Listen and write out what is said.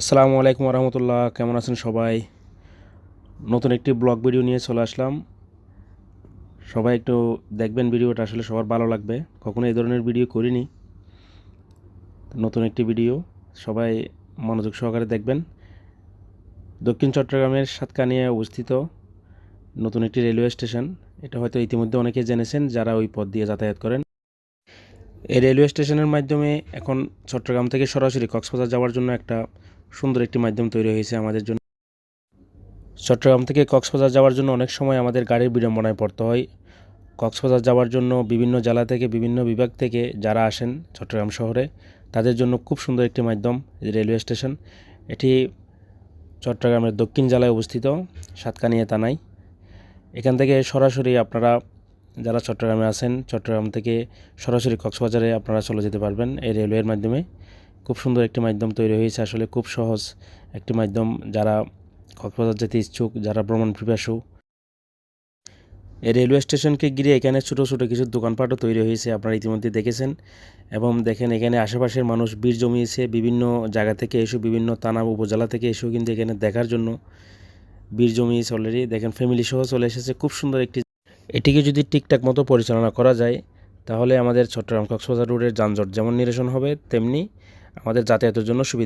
আসসালামু আলাইকুম রহমতুল্লাহ কেমন আছেন সবাই? নতুন একটি ব্লগ ভিডিও নিয়ে চলে আসলাম। সবাই একটু দেখবেন ভিডিওটা, আসলে সবার ভালো লাগবে। কখনো এই ধরনের ভিডিও করিনি। নতুন একটি ভিডিও, সবাই মনোযোগ সহকারে দেখবেন। দক্ষিণ চট্টগ্রামের সাতকানিয়া অবস্থিত নতুন একটি রেলওয়ে স্টেশন। এটা হয়তো ইতিমধ্যে অনেকে জেনেছেন, যারা ওই পথ দিয়ে যাতায়াত করেন। এই রেলওয়ে স্টেশনের মাধ্যমে এখন চট্টগ্রাম থেকে সরাসরি কক্সবাজার যাওয়ার জন্য একটা সুন্দর একটি মাধ্যম তৈরি হয়েছে আমাদের জন্য। চট্টগ্রাম থেকে কক্সবাজার যাওয়ার জন্য অনেক সময় আমাদের গাড়ির বিড়ম্বনায় পড়তে হয়। কক্সবাজার যাওয়ার জন্য বিভিন্ন জেলা থেকে, বিভিন্ন বিভাগ থেকে যারা আসেন চট্টগ্রাম শহরে, তাদের জন্য খুব সুন্দর একটি মাধ্যম রেলওয়ে স্টেশন। এটি চট্টগ্রামের দক্ষিণ জেলায় অবস্থিত, সাতকানিয়া তানাই এখান থেকে সরাসরি আপনারা যারা চট্টগ্রামে আছেন, চট্টগ্রাম থেকে সরাসরি কক্সবাজারে আপনারা চলে যেতে পারবেন এই রেলওয়ের মাধ্যমে। খুব সুন্দর একটি মাধ্যম তৈরি হয়েছে। আসলে খুব সহজ একটি মাধ্যম যারা কক্সবাজার যেতে ইচ্ছুক, যারা ভ্রমণ পিপাসু। এই রেলওয়ে স্টেশনকে ঘিরে এখানে ছোটো ছোটো কিছু দোকানপাটও তৈরি হয়েছে, আপনারা ইতিমধ্যে দেখেছেন। এবং দেখেন, এখানে আশেপাশের মানুষ ভিড় জমিয়েছে বিভিন্ন জায়গা থেকে এসে, বিভিন্ন থানা, উপজেলা থেকে এসেও কিন্তু এখানে দেখার জন্য ভিড় জমিয়েছে অলরেডি দেখেন ফ্যামিলি সহ চলে এসেছে। খুব সুন্দর একটি এটিকে যদি ঠিকঠাক মতো পরিচালনা করা যায়, তাহলে আমাদের চট্টগ্রাম কক্সবাজার রোডের যানজট যেমন নিরসন হবে, তেমনি আমাদের যাতায়াতের জন্য সুবিধা।